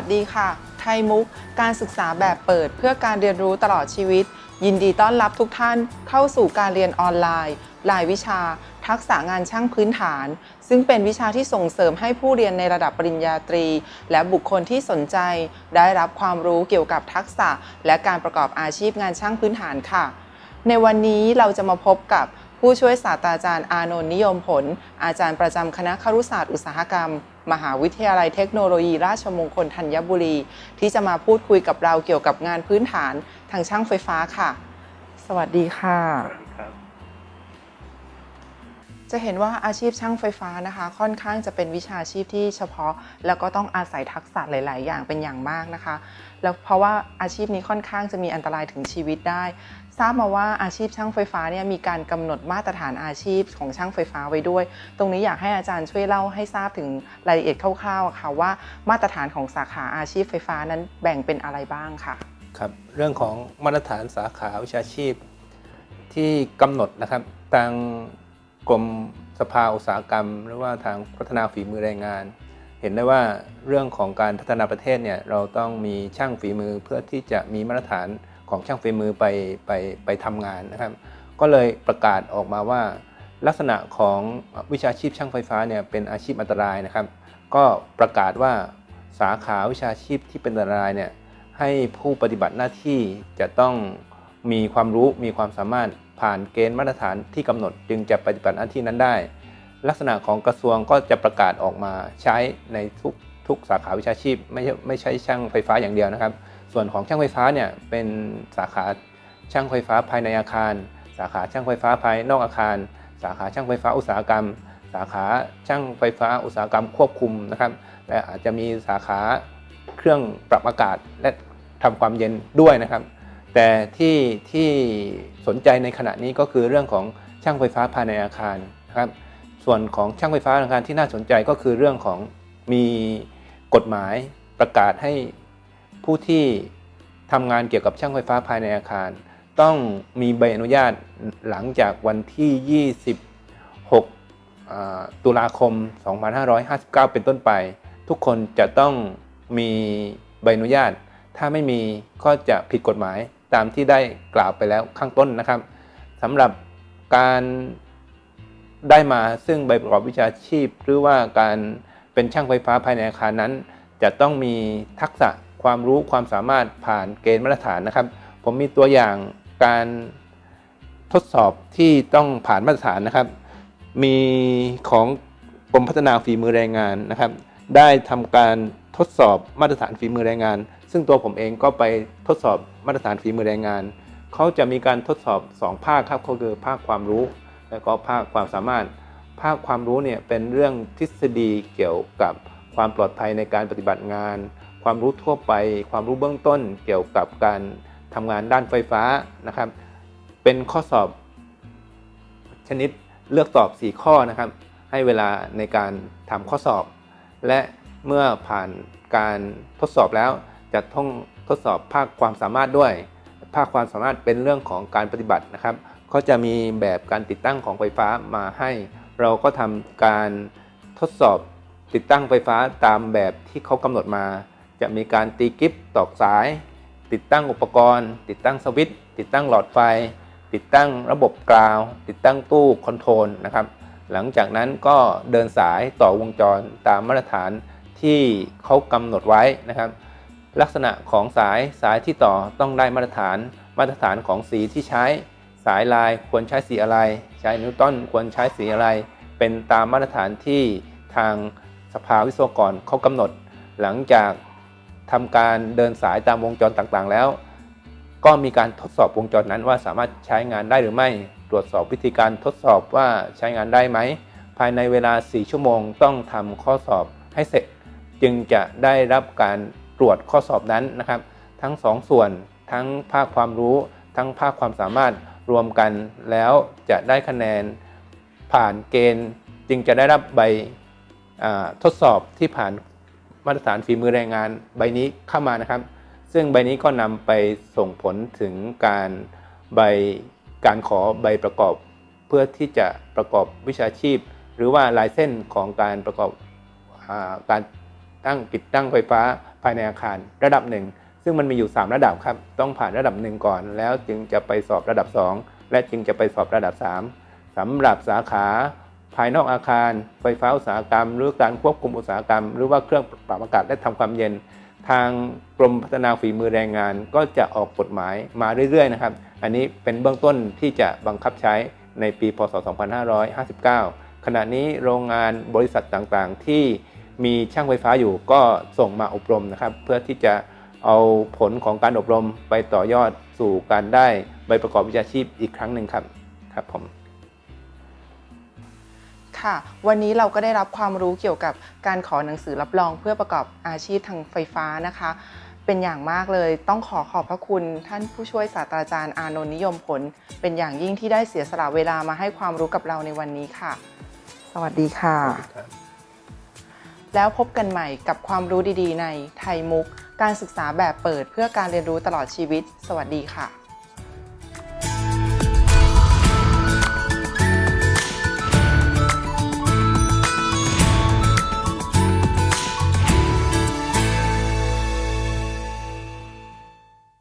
สวัสดีค่ะ ไทยมุก การศึกษาแบบเปิดเพื่อการเรียนรู้ตลอดชีวิต ยินดีต้อนรับทุกท่านเข้าสู่การเรียนออนไลน์ รายวิชา ทักษะงานช่างพื้นฐาน ซึ่งเป็นวิชาที่ส่งเสริมให้ผู้เรียนในระดับปริญญาตรี และบุคคลที่สนใจ ได้รับความรู้เกี่ยวกับทักษะ และการประกอบอาชีพงานช่างพื้นฐานค่ะ ในวันนี้เราจะมาพบกับผู้ช่วยศาสตราจารย์อานนท์นิยมผล อาจารย์ประจำคณะครุศาสตร์อุตสาหกรรม มหาวิทยาลัยเทคโนโลยี ราชมงคลธัญบุรี ที่จะมาพูดคุยกับเราเกี่ยวกับงานพื้นฐานทางช่างไฟฟ้าค่ะ สวัสดีค่ะครับ จะเห็นว่าอาชีพช่างไฟฟ้านะคะ ค่อนข้างจะเป็นวิชาชีพที่เฉพาะ แล้วก็ต้องอาศัยทักษะหลาย ๆ อย่างเป็นอย่างมากนะคะ แล้วเพราะว่าอาชีพนี้ค่อนข้างจะมีอันตรายถึงชีวิตได้ ทราบมาว่าอาชีพช่างไฟฟ้าเนี่ยมีการกำหนดมาตรฐานอาชีพของช่างไฟฟ้าไว้ด้วย ตรงนี้อยากให้อาจารย์ช่วยเล่าให้ทราบถึงรายละเอียดคร่าวๆค่ะว่ามาตรฐานของสาขาอาชีพไฟฟ้านั้นแบ่งเป็นอะไรบ้างค่ะครับเรื่องของมาตรฐานสาขาวิชาชีพ ที่กำหนดนะครับทางกรมสภาอุตสาหกรรม หรือว่าทางพัฒนาฝีมือแรงงาน เห็นได้ว่าเรื่องของการพัฒนาประเทศเนี่ยเราต้องมีช่างฝีมือเพื่อที่จะมีมาตรฐาน ของช่างฝีมือไปไปไปทำงานนะครับ ก็เลยประกาศออกมาว่า ลักษณะของวิชาชีพช่างไฟฟ้าเนี่ยเป็นอาชีพอันตรายนะครับ ก็ประกาศว่าสาขาวิชาชีพที่เป็นอันตรายเนี่ยให้ผู้ปฏิบัติหน้าที่จะต้องมีความรู้มีความสามารถผ่านเกณฑ์มาตรฐานที่กำหนด จึงจะปฏิบัติหน้าที่นั้นได้ ลักษณะของกระทรวงก็จะประกาศออกมาใช้ในทุกทุกสาขาวิชาชีพ ไม่ใช่ไม่ใช่ช่างไฟฟ้าอย่างเดียวนะครับ ส่วนของช่างไฟฟ้าเนี่ยเป็นสาขาช่างไฟฟ้าภายในอาคาร สาขาช่างไฟฟ้าภายนอกอาคาร สาขาช่างไฟฟ้าอุตสาหกรรม สาขาช่างไฟฟ้าอุตสาหกรรมควบคุมนะครับและอาจจะมีสาขาเครื่องปรับอากาศและทำความเย็นด้วยนะครับ แต่ที่ที่สนใจในขณะนี้ก็คือเรื่องของช่างไฟฟ้าภายในอาคารนะครับ ส่วนของช่างไฟฟ้าอาคารที่น่าสนใจก็คือเรื่องของมีกฎหมายประกาศให้ ผู้ที่ทำงานเกี่ยวกับช่างไฟฟ้าภายในอาคาร ต้องมีใบอนุญาตหลังจากวันที่ 26 ตุลาคม 2559 เป็นต้นไป ทุกคนจะต้องมีใบอนุญาต ถ้าไม่มีก็จะผิดกฎหมายตามที่ได้กล่าวไปแล้วข้างต้นนะครับสำหรับการได้มาซึ่งใบประกอบวิชาชีพ หรือว่าการเป็นช่างไฟฟ้าภายในอาคารนั้น จะต้องมีทักษะ ความรู้ความสามารถผ่านเกณฑ์มาตรฐานนะครับ ผมมีตัวอย่างการทดสอบที่ต้องผ่านมาตรฐานนะครับ มีของกรมพัฒนาฝีมือแรงงานนะครับ ได้ทำการทดสอบมาตรฐานฝีมือแรงงาน ซึ่งตัวผมเองก็ไปทดสอบมาตรฐานฝีมือแรงงาน เขาจะมีการทดสอบ 2 ภาคครับก็คือภาคความรู้ และก็ภาคความสามารถ ภาคความรู้เนี่ยเป็นเรื่องทฤษฎีเกี่ยวกับความปลอดภัยในการปฏิบัติงาน ความรู้ทั่วไป ความรู้เบื้องต้นเกี่ยวกับการทำงานด้านไฟฟ้านะครับ เป็นข้อสอบชนิดเลือกตอบ 4 ข้อนะครับ ให้เวลาในการทำข้อสอบ และเมื่อผ่านการทดสอบแล้วจะต้องทดสอบภาคความสามารถด้วย ภาคความสามารถเป็นเรื่องของการปฏิบัตินะครับก็จะมีแบบการติดตั้งของไฟฟ้ามาให้ เราก็ทำการทดสอบติดตั้งไฟฟ้าตามแบบที่เขากำหนดมา จะมีการตีกิฟตอกสาย ติดตั้งอุปกรณ์ ติดตั้งสวิตช์ติดตั้งหลอดไฟ ติดตั้งระบบกราว ติดตั้งตู้คอนโทรลนะครับ หลังจากนั้นก็เดินสายต่อวงจรตามมาตรฐานที่เขากำหนดไว้นะครับ ลักษณะของสายสายที่ต่อต้องได้มาตรฐาน มาตรฐานของสีที่ใช้ สายลายควรใช้สีอะไร ใช้นิวตันควรใช้สีอะไร เป็นตามมาตรฐานที่ทางสภาวิศวกรเขากำหนด หลังจาก ทำการเดินสายตามวงจรต่างๆ แล้ว ก็มีการทดสอบวงจรนั้นว่าสามารถใช้งานได้หรือไม่ ตรวจสอบวิธีการทดสอบว่าใช้งานได้ไหม ภายในเวลา 4 ชั่วโมงต้องทำข้อสอบให้เสร็จ จึงจะได้รับการตรวจข้อสอบนั้นนะครับ ทั้ง2ส่วนทั้งภาคความรู้ ทั้งภาคความสามารถรวมกันแล้วจะได้คะแนนผ่านเกณฑ์ จึงจะได้รับใบทดสอบที่ผ่าน มาตรฐานฝีมือแรงงานใบนี้เข้ามานะครับ ซึ่งใบนี้ก็นำไปส่งผลถึงการใบการขอใบประกอบ เพื่อที่จะประกอบวิชาชีพ หรือว่าลายเส้นของการประกอบอการตั้งติดตั้งไฟฟ้าภายในอาคารระดับหนึ่งซึ่งมันมีอยู่ 3 ระดับครับ ต้องผ่านระดับหนึ่งก่อน แล้วจึงจะไปสอบระดับ 2 และจึงจะไปสอบระดับ 3สำหรับสาขา ภายนอกอาคาร ไฟฟ้าอุตสาหกรรม หรือการควบคุมอุตสาหกรรม หรือว่าเครื่องปรับอากาศและทำความเย็น ทางกรมพัฒนาฝีมือแรงงาน ก็จะออกกฎหมายมาเรื่อยๆนะครับ อันนี้เป็นเบื้องต้นที่จะบังคับใช้ในปี พศ 2559 ขณะนี้โรงงานบริษัทต่างๆ ที่มีช่างไฟฟ้าอยู่ก็ส่งมาอบรมนะครับ เพื่อที่จะเอาผลของการอบรมไปต่อยอดสู่การได้ใบประกอบวิชาชีพอีกครั้งหนึ่งครับครับผม ค่ะ วันนี้เราก็ได้รับความรู้เกี่ยวกับการขอหนังสือรับรองเพื่อประกอบอาชีพทางไฟฟ้านะคะ เป็นอย่างมากเลยต้องขอขอบพระคุณท่านผู้ช่วยศาสตราจารย์อานนท์นิยมผล เป็นอย่างยิ่งที่ได้เสียสละเวลามาให้ความรู้กับเราในวันนี้ค่ะ สวัสดีค่ะ แล้วพบกันใหม่กับความรู้ดีๆ ในไทยมุก การศึกษาแบบเปิดเพื่อการเรียนรู้ตลอดชีวิต สวัสดีค่ะ